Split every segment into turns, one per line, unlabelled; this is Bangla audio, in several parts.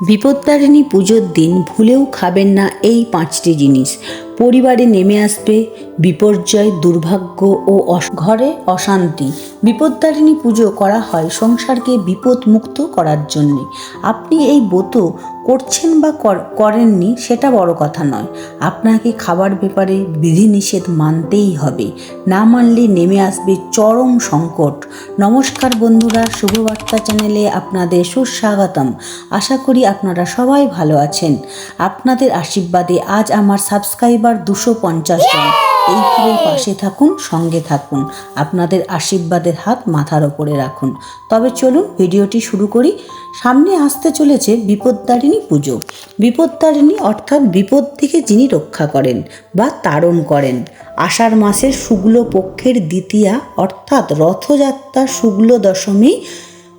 বিপত্তারিণী পুজোর দিন ভুলেও খাবেন না এই পাঁচটি জিনিস। পরিবারে নেমে আসবে বিপর্যয়, দুর্ভাগ্য ও ঘরে অশান্তি। বিপত্তারিণী পুজো করা হয় সংসারকে বিপদ মুক্ত করার জন্যে। আপনি এই ব্রত করছেন বা কর- করেননি সেটা বড় কথা নয়। আপনাকে খাবার ব্যাপারে বিধিনিষেধ মানতেই হবে। না মানলে নেমে আসবে চরম সংকট। নমস্কার বন্ধুরা, শুভবার্তা চ্যানেলে আপনাদের সুস্বাগতম। আশা করি আপনারা সবাই ভালো আছেন। আপনাদের আশীর্বাদে আজ আমার সাবস্ক্রাইবার দুশো পঞ্চাশ জন। এইভাবেই পাশে থাকুন, সঙ্গে থাকুন। আপনাদের আশীর্বাদের হাত মাথার ওপরে রাখুন। তবে চলুন, ভিডিওটি শুরু করি। সামনে আসতে চলেছে বিপদতারিণী পুজো। বিপদতারিণী অর্থাৎ বিপদ থেকে যিনি রক্ষা করেন বা তারণ করেন। আষাঢ় মাসের শুক্ল পক্ষের দ্বিতীয়া অর্থাৎ রথযাত্রা শুক্ল দশমী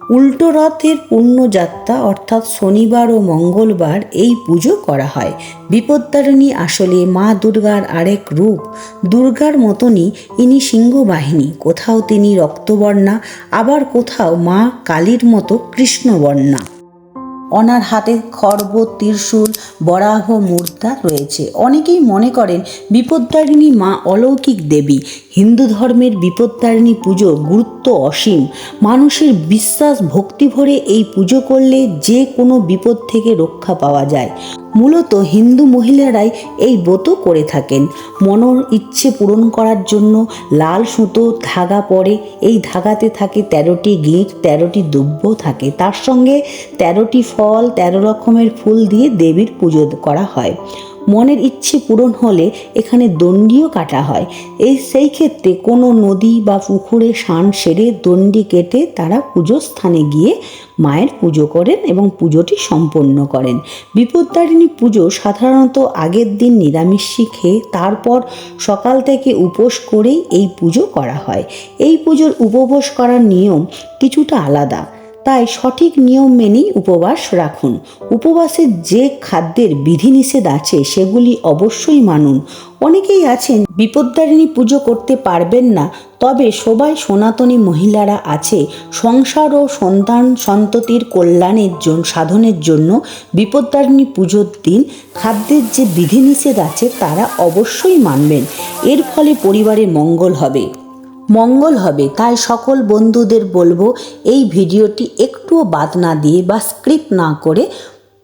উল্টো রথের পূর্ণযাত্রা অর্থাৎ শনিবার ও মঙ্গলবার এই পুজো করা হয়। বিপত্তারিণী আসলে মা দুর্গার আরেক রূপ। দুর্গার মতনই ইনি সিংহবাহিনী, কোথাও তিনি রক্তবর্ণা, আবার কোথাও মা কালীর মতো কৃষ্ণবর্ণা। ওনার হাতে খর্ব, ত্রিশূল, বরাহ মুদ্রা রয়েছে। অনেকেই মনে করেন বিপত্তারিণী মা অলৌকিক দেবী। হিন্দু ধর্মের বিপত্তারিণী পুজো গুরুত্ব অসীম। মানুষের বিশ্বাস ভক্তি ভরে এই পুজো করলে যে কোনো বিপদ থেকে রক্ষা পাওয়া যায়। মূলত হিন্দু মহিলারাই এই ব্রত করে থাকেন। মনের ইচ্ছে পূরণ করার জন্য লাল সুতো, ধাগা পরে। এই ধাগাতে থাকে তেরোটি গিঁট, তেরোটি দুব্য থাকে। তার সঙ্গে তেরোটি ফল, তেরো রকমের ফুল দিয়ে দেবীর পুজো করা হয়। মনের ইচ্ছে পূরণ হলে এখানে দণ্ডিও কাটা হয়। এই সেই ক্ষেত্রে কোনো নদী বা পুকুরে স্নান সেরে দণ্ডি কেটে তারা পুজো স্থানে গিয়ে মায়ের পুজো করেন এবং পুজোটি সম্পন্ন করেন। বিপত্তারিণী পুজো সাধারণত আগের দিন নিরামিষি খেয়ে তারপর সকাল থেকে উপোস করেই এই পুজো করা হয়। এই পুজোর উপবাস করার নিয়ম কিছুটা আলাদা। তাই সঠিক নিয়ম মেনেই উপবাস রাখুন। উপবাসের যে খাদ্যের বিধিনিষেধ আছে, সেগুলি অবশ্যই মানুন। অনেকেই আছেন বিপদ্দারিণী পুজো করতে পারবেন না, তবে সবাই সনাতনী মহিলারা আছে। সংসার ও সন্তান সন্ততির কল্যাণের জন্য সাধনের জন্য বিপদ্দারিণী পুজোর দিন খাদ্যের যে বিধিনিষেধ আছে, তারা অবশ্যই মানবেন। এর ফলে পরিবারে মঙ্গল হবে। মঙ্গল হবে। তাই সকল বন্ধুদের বলব, এই ভিডিওটি একটুও বাদ না দিয়ে বা স্ক্রিপ্ট না করে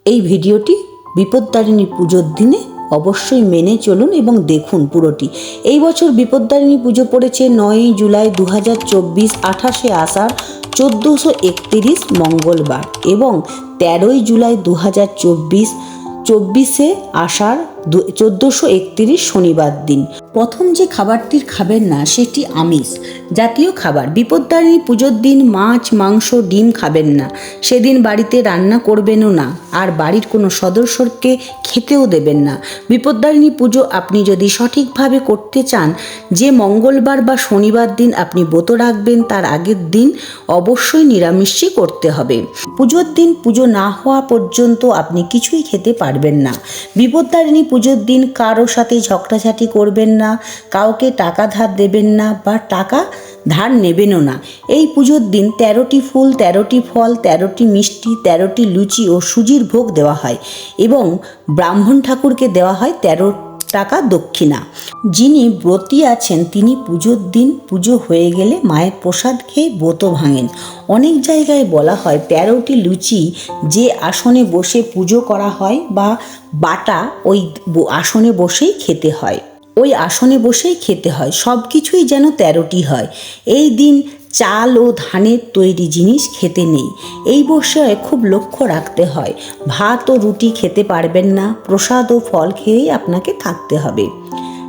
এই ভিডিওটি বিপদ্দারিণী পুজোর দিনে অবশ্যই মেনে চলুন এবং দেখুন পুরোটি। এই বছর বিপদ্দারিণী পুজো পড়েছে নয়ই জুলাই দু হাজার চব্বিশ, আঠাশে আষাঢ়, চোদ্দোশো একতিরিশ মঙ্গলবার এবং তেরোই জুলাই দু হাজার চব্বিশ, চব্বিশে আষাঢ় চোদ্দোশো একতিরিশ শনিবার দিন। প্রথম যে খাবারটির খাবেন না, সেটি আমিষ। জাতীয় খাবার বিপত্তারিণী পুজোর দিন মাছ, মাংস, ডিম খাবেন না। সেদিন বাড়িতে রান্না করবেনও না, আর বাড়ির কোনো সদস্যকে খেতেও দেবেন না। বিপত্তারিণী পুজো আপনি যদি সঠিকভাবে করতে চান, যে মঙ্গলবার বা শনিবার দিন আপনি ব্রত রাখবেন, তার আগের দিন অবশ্যই নিরামিষই করতে হবে। পুজোর দিন পুজো না হওয়া পর্যন্ত আপনি কিছুই খেতে পারবেন না। বিপত্তারিণী পুজোর দিন কারও সাথে ঝগড়াঝাটি করবেন না কাউকে টাকা ধার দেবেন না বা টাকা ধার নেবেনও না। এই পুজোর দিন তেরোটি ফুল, তেরোটি ফল, তেরোটি মিষ্টি, তেরোটি লুচি ও সুজির ভোগ দেওয়া হয় এবং ব্রাহ্মণ ঠাকুরকে দেওয়া হয় তেরো টাকা দক্ষিণা। যিনি ব্রতী আছেন, তিনি পুজোর দিন পুজো হয়ে গেলে মায়ের প্রসাদ খেয়ে ব্রত ভাঙেন। অনেক জায়গায় বলা হয় তেরোটি লুচি যে আসনে বসে পুজো করা হয় বা বাটা ওই আসনে বসেই খেতে হয়। ওই আসনে বসেই খেতে হয় সব কিছুই যেন তেরোটি হয়। এই দিন চাল ও ধানের তৈরি জিনিস খেতে নেই। এই বিষয়ে খুব লক্ষ্য রাখতে হয়। ভাত ও রুটি খেতে পারবেন না, প্রসাদ ও ফল খেয়েই আপনাকে থাকতে হবে।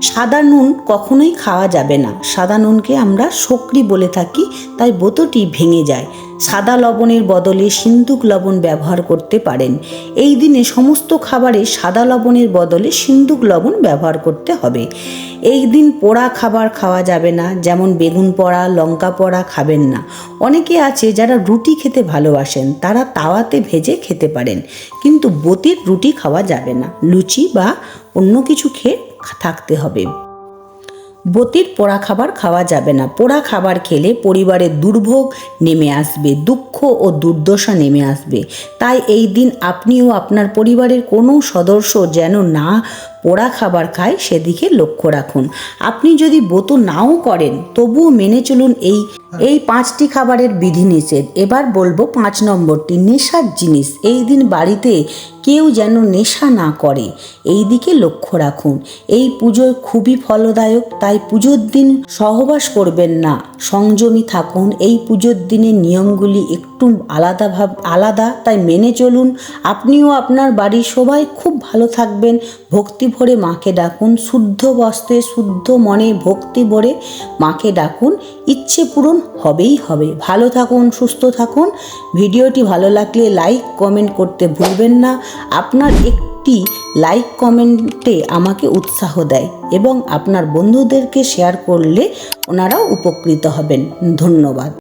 সাদা নুন কখনোই খাওয়া যাবে না। সাদা নুনকে আমরা সকরি বলে থাকি, তাই বোতটি ভেঙে যায়। সাদা লবণের বদলে সিন্দুক লবণ ব্যবহার করতে পারেন। এই দিনে সমস্ত খাবারে সাদা লবণের বদলে সিন্দুক লবণ ব্যবহার করতে হবে। এই দিন পোড়া খাবার খাওয়া যাবে না, যেমন বেগুন পোড়া, লঙ্কা পোড়া খাবেন না। অনেকে আছে যারা রুটি খেতে ভালোবাসেন, তারা তাওয়াতে ভেজে খেতে পারেন। কিন্তু বতির রুটি খাওয়া যাবে না। লুচি বা অন্য কিছু খেয়ে থাকতে হবে। বতির পোড়া খাবার খাওয়া যাবে না। পোড়া খাবার খেলে পরিবারের দুর্ভোগ নেমে আসবে, দুঃখ ও দুর্দশা নেমে আসবে। তাই এই দিন আপনিও আপনার পরিবারের কোনো সদস্য যেন না পোড়া খাবার খায়, সেদিকে লক্ষ্য রাখুন। আপনি যদি ব্রত নাও করেন, তবুও মেনে চলুন এই এই পাঁচটি খাবারের বিধিনিষেধ। এবার বলব পাঁচ নম্বরটি, নেশার জিনিস। এই দিন বাড়িতে কেউ যেন নেশা না করে, এই দিকে লক্ষ্য রাখুন। এই পুজো খুবই ফলদায়ক, তাই পুজোর দিন সহবাস করবেন না, সংযমী থাকুন। এই পুজোর দিনের নিয়মগুলি একটু আলাদা ভাব, আলাদা, তাই মেনে চলুন। আপনিও আপনার বাড়ির সবাই খুব ভালো থাকবেন। ভক্তি ভরে মাকে ডাকুন, শুদ্ধ বস্ত্রে, শুদ্ধ মনে ভক্তি ভরে মাকে ডাকুন। ইচ্ছে পূরণ হবেই হবে। ভালো থাকুন, সুস্থ থাকুন। ভিডিওটি ভালো লাগলে লাইক, কমেন্ট করতে ভুলবেন না। আপনার একটি লাইক, কমেন্টে আমাকে উৎসাহ দেয় এবং আপনার বন্ধুদেরকে শেয়ার করলে ওনারাও উপকৃত হবেন। ধন্যবাদ।